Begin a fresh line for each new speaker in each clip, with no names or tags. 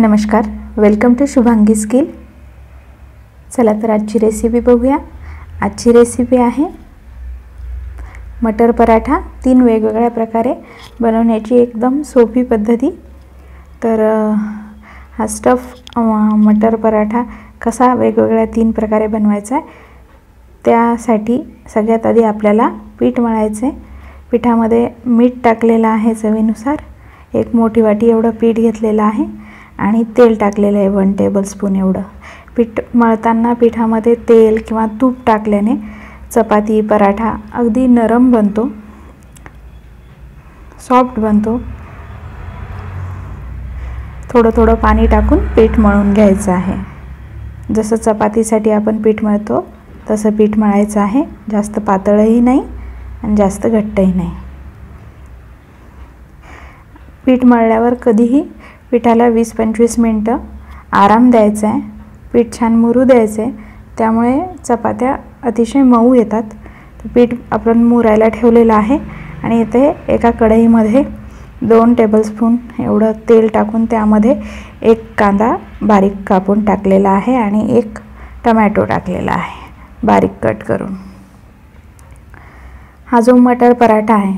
नमस्कार. Welcome to Shubhangi skill चला तर आजची रेसिपी बघूया. आजची रेसिपी आहे मटर पराठा. तीन वेगवेगळ्या प्रकारे बनवण्याची एकदम सोपी पद्धती. तर हा स्टफ मटर पराठा कसा वेगवेगळ्या तीन प्रकारे बनवायचा आहे त्यासाठी सगळ्यात आधी आपल्याला पीठ मळायचं. आहे पिठामध्ये मीठ टाकलेलं आहे चवीनुसार. एक मोठी वाटी एवढं पीठ घेतलेलं आहे. आणि तेल टाकलेलं आहे वन टेबलस्पून एवढं. पीठ मळताना पिठामध्ये तेल किंवा तूप टाकल्याने चपाती पराठा अगदी नरम बनतो. सॉफ्ट बनतो. थोडं थोडं पाणी टाकून पीठ मळून घ्यायचं आहे. जसं चपातीसाठी आपण पीठ मळतो तसं पीठ मळायचं आहे. जास्त पातळही नाही आणि जास्त घट्टही नाही. पीठ मळल्यावर कधीही पिठाला वीस पंचवीस मिनटं आराम द्यायचा आहे. पीठ छान मुरू द्यायचं आहे. त्यामुळे चपात्या अतिशय मऊ येतात. तर पीठ आपण मुरायला ठेवलेलं आहे आणि इथे एका कढईमध्ये दोन टेबलस्पून एवढं तेल टाकून त्यामध्ये एक कांदा बारीक कापून टाकलेला आहे आणि एक टमॅटो टाकलेला आहे. बारीक कट करून. हा जो मटर पराठा आहे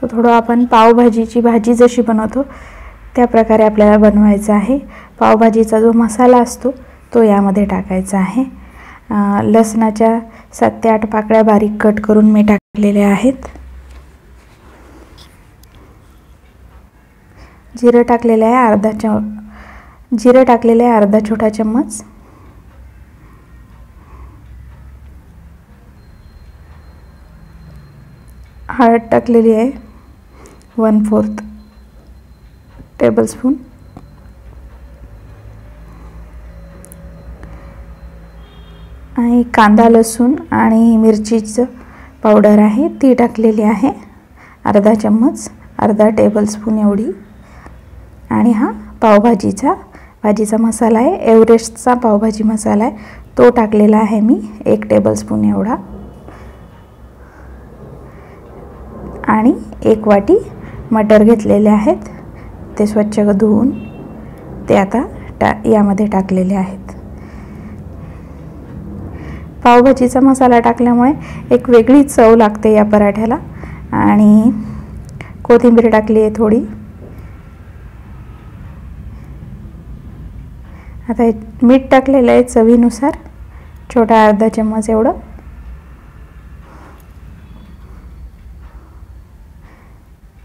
तो थोडं आपण पावभाजीची भाजी जशी बनवतो त्या प्रकारे आपल्याला बनवायचं आहे. पावभाजीचा जो मसाला असतो तो यामध्ये टाकायचा आहे. लसणाच्या सात ते आठ पाकळ्या बारीक कट करून मी टाकलेल्या आहेत. जिरं टाकलेलं आहे अर्धा च जिरं टाकलेलं आहे अर्धा छोटा चम्मच. हळद टाकलेली आहे वन फोर्थ. टेबलस्पून आणि कांदा लसूण आणि मिरचीचं पावडर आहे ती टाकलेली आहे. अर्धा चम्मच अर्धा टेबलस्पून एवढी. आणि हा पावभाजीचा भाजीचा मसाला आहे एव्हरेस्टचा पावभाजी मसाला आहे. तो टाकलेला आहे मी एक टेबलस्पून एवढा. आणि एक वाटी मटर घेतलेले आहेत. ते स्वच्छ धुवून ते आता टा यामध्ये टाकलेले आहेत. पावभाजीचा मसाला टाकल्यामुळे एक वेगळी चव लागते या पराठ्याला. आणि कोथिंबीर टाकली आहे थोडी. आता मीठ टाकलेलं आहे चवीनुसार. छोटा अर्धा चम्मच एवढं.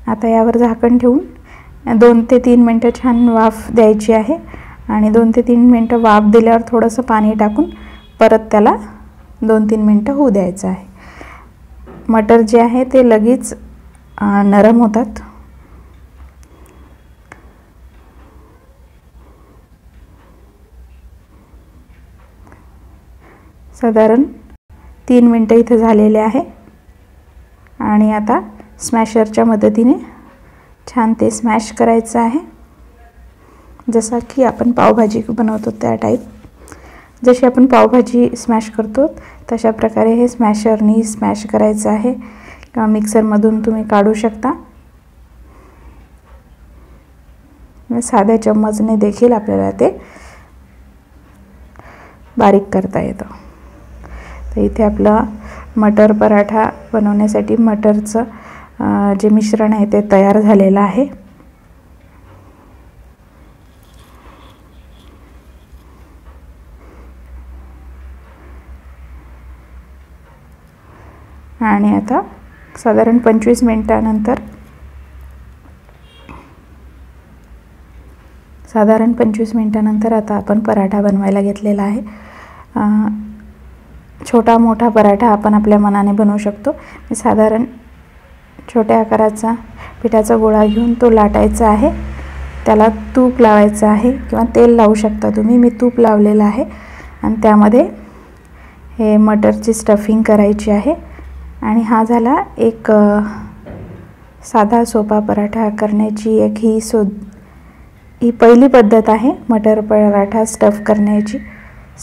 आता यावर झाकण ठेवून दोन ते तीन मिनटं छान वाफ द्यायची आहे. आणि दोन ते तीन मिनटं वाफ दिल्यावर थोडंसं पाणी टाकून परत त्याला दोन तीन मिनटं होऊ द्यायचं आहे. मटर जे आहे ते लगेच नरम होतात. साधारण तीन मिनटं इथं झालेले आहे. आणि आता स्मॅशरच्या मदतीने छान ते स्मॅश करायचं आहे. जसा की आपण पावभाजी बनवतो त्या टाईप जशी आपण पावभाजी स्मॅश करतो तशा प्रकारे हे स्मॅशरनी स्मॅश करायचं आहे. किंवा मिक्सरमधून तुम्ही काढू शकता. साध्या चम्मचने देखील आपल्याला ते बारीक करता येतं. तर इथे आपला मटर पराठा बनवण्यासाठी मटरचं जे मिश्रण आहे ते तयार झालेलं आहे. आणि आता साधारण पंचवीस मिनटानंतर साधारण पंचवीस मिनटानंतर आता आपण पराठा बनवायला घेतलेला आहे. छोटा मोठा पराठा आपण आपल्या मनाने बनवू शकतो. साधारण छोट्या आकाराचा पिठाचा गोळा घेऊन तो लाटायचा आहे. त्याला तूप लावायचं आहे किंवा तेल लावू शकता तुम्ही. मी तूप लावलेलं आहे आणि त्यामध्ये हे मटरची स्टफिंग करायची आहे. आणि हा झाला एक साधा सोपा पराठा करण्याची एक ही सो ही पहिली पद्धत आहे मटर पराठा स्टफ करण्याची.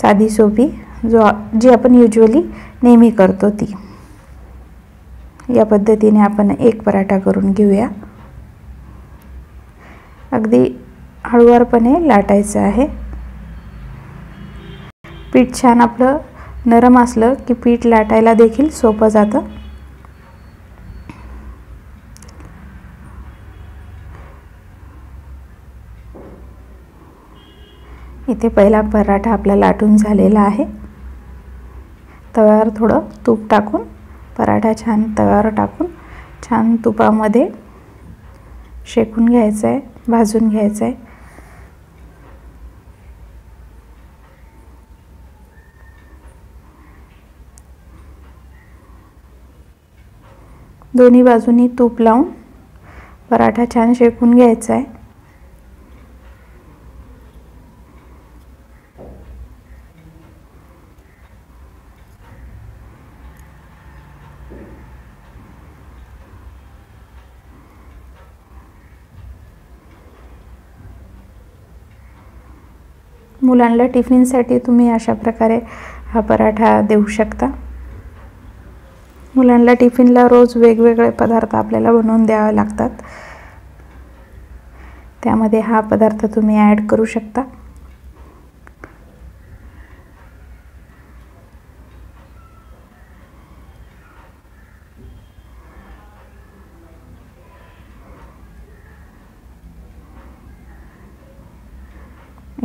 साधी सोपी जो जी आपण युजली नेहमी करतो ती. या पद्धतीने आपण एक पराठा करून घेऊया. अगदी हळूवारपणे लाटायचं आहे. पीठ छान आपलं नरम असलं की पीठ लाटायला देखील सोपं जातं. इथे पहिला पराठा आपला लाटून झालेला आहे. तव्यावर थोडं तूप टाकून पराठा छान तव्यावर टाकून छान तुपामध्ये शेकून घ्यायचं आहे भाजून घ्यायचं आहे दोन्ही बाजूनी तूप लावून पराठा छान शेकून घ्यायचा आहे मुलांना टिफिनसाठी तुम्ही अशा प्रकारे हा पराठा देऊ शकता. मुलांना टिफिनला रोज वेगवेगळे पदार्थ आपल्याला बनवून द्यावे लागतात. त्यामध्ये हा पदार्थ तुम्ही ॲड करू शकता.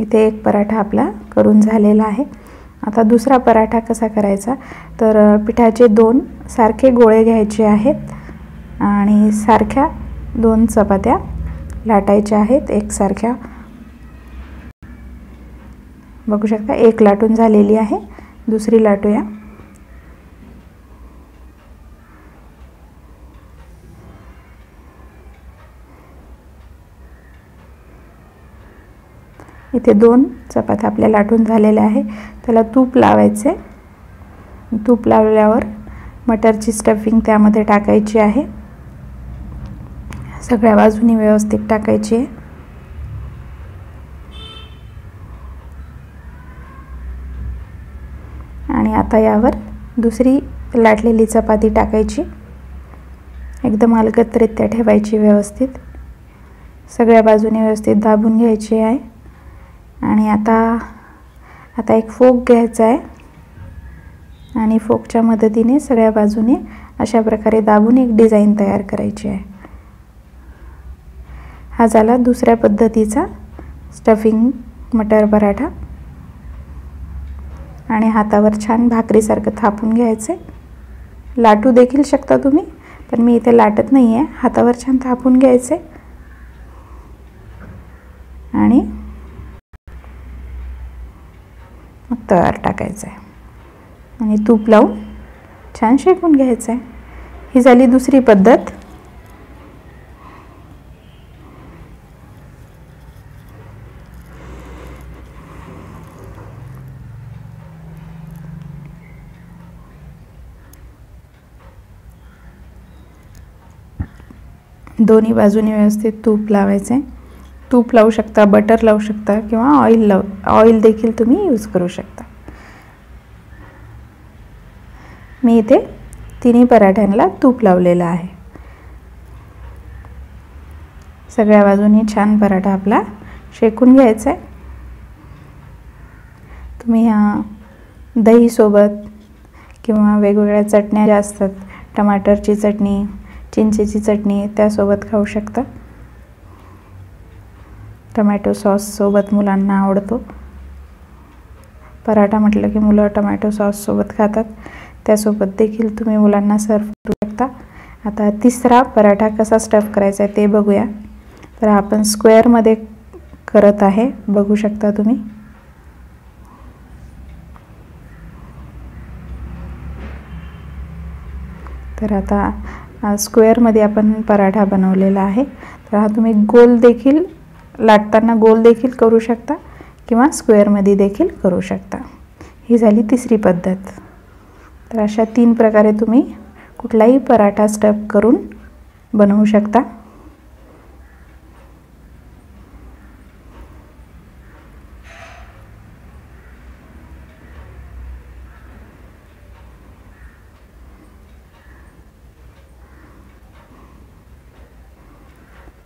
इथे एक पराठा आपला करून झालेला आहे. आता दुसरा पराठा कसा करायचा? तर पिठाचे दोन सारखे गोळे घ्यायचे आहेत आणि सारख्या दोन चपात्या लाटायच्या आहेत. एकसारख्या बघू शकता एक लाटून झालेली आहे. दुसरी लाटूया. इथे दोन चपात्या आपल्या लाटून झालेल्या आहे. त्याला तूप लावायचे. तूप लावल्यावर मटरची स्टफिंग त्यामध्ये टाकायची आहे. सगळ्या बाजूनी व्यवस्थित टाकायची आहे. आणि आता यावर दुसरी लाटलेली चपाती टाकायची. एकदम अलगदरित्या ठेवायची व्यवस्थित. सगळ्या बाजूने व्यवस्थित दाबून घ्यायची आहे. आणि आता आता एक फोक घ्यायचा आहे. आणि फोकच्या मदतीने सगळ्या बाजूने अशा प्रकारे दाबून एक डिझाईन तयार करायची आहे. हा झाला दुसऱ्या पद्धतीचा स्टफिंग मटर पराठा. आणि हातावर छान भाकरीसारखं थापून घ्यायचं आहे लाटू देखील शकता तुम्ही पण मी इथे लाटत नाही आहे हातावर छान थापून घ्यायचे आणि तयार टाकायचं आहे आणि तूप लावून छान शेकून घ्यायचं आहे ही झाली दुसरी पद्धत. दोन्ही बाजूने व्यवस्थित तूप लावायचे तूप लावू शकता बटर लावू शकता किंवा ऑइल लाव ऑइल देखील तुम्ही यूज करू शकता. मी इथे तिन्ही पराठ्यांना तूप लावलेलं आहे. सगळ्या बाजूनी छान पराठा आपला शेकून घ्यायचा आहे. तुम्ही ह्या दहीसोबत किंवा वेगवेगळ्या चटण्या ज्या असतात टमाटरची चटणी चिंचेची चटणी त्यासोबत खाऊ शकता. टमॅटो सॉससोबत मुलांना आवडतो. पराठा म्हटलं की मुलं टमॅटो सॉससोबत खातात. त्यासोबत देखील तुम्ही मुलांना सर्व करू शकता. आता तिसरा पराठा कसा स्टफ करायचा आहे ते बघूया. तर आपण स्क्वेअरमध्ये करत आहे. बघू शकता तुम्ही. तर आता स्क्वेअरमध्ये आपण पराठा बनवलेला आहे. तर हा तुम्ही गोल देखील लाटताना गोल देखील करू शकता किंवा स्क्वेअरमध्ये देखील करू शकता. ही झाली तिसरी पद्धत. तर अशा तीन प्रकारे तुम्ही कुठलाही पराठा स्टफ करून बनवू शकता.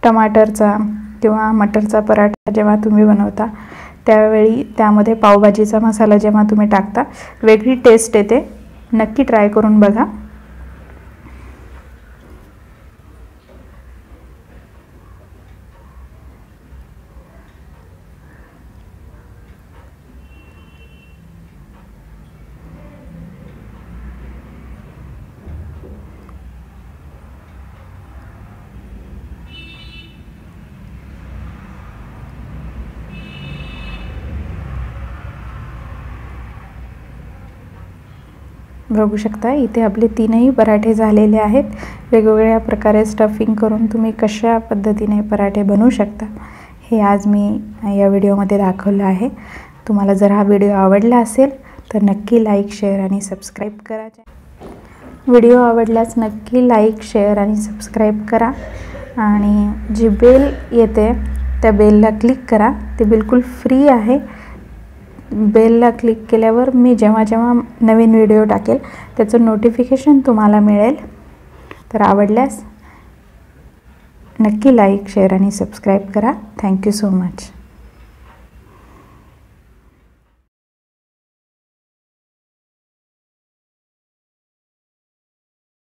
टमाटरचा किंवा मटरचा पराठा जेव्हा तुम्ही बनवता त्यावेळी त्यामध्ये पावभाजीचा मसाला जेव्हा तुम्ही टाकता वेगळी टेस्ट येते. नक्की ट्राय करून बघा. बघू शकता. इथे आपले तीनही पराठे झालेले आहेत. वेगवेगळ्या प्रकारे स्टफिंग करून तुम्ही कशा पद्धतीने पराठे बनवू शकता हे आज मी या व्हिडिओमध्ये दाखवलं आहे. तुम्हाला जर हा व्हिडिओ आवडला असेल तर नक्की लाईक शेअर आणि सबस्क्राईब करा. व्हिडिओ आवडल्यास नक्की लाईक शेअर आणि सबस्क्राईब करा. आणि जी बेल येते त्या बेलला क्लिक करा. ते बिलकुल फ्री आहे. बेलला क्लिक केल्यावर मी जेव्हा जेव्हा नवीन व्हिडिओ टाकेल त्याचं नोटिफिकेशन तुम्हाला मिळेल. तर आवडल्यास नक्की लाईक शेअर आणि सबस्क्राईब करा. Thank you so much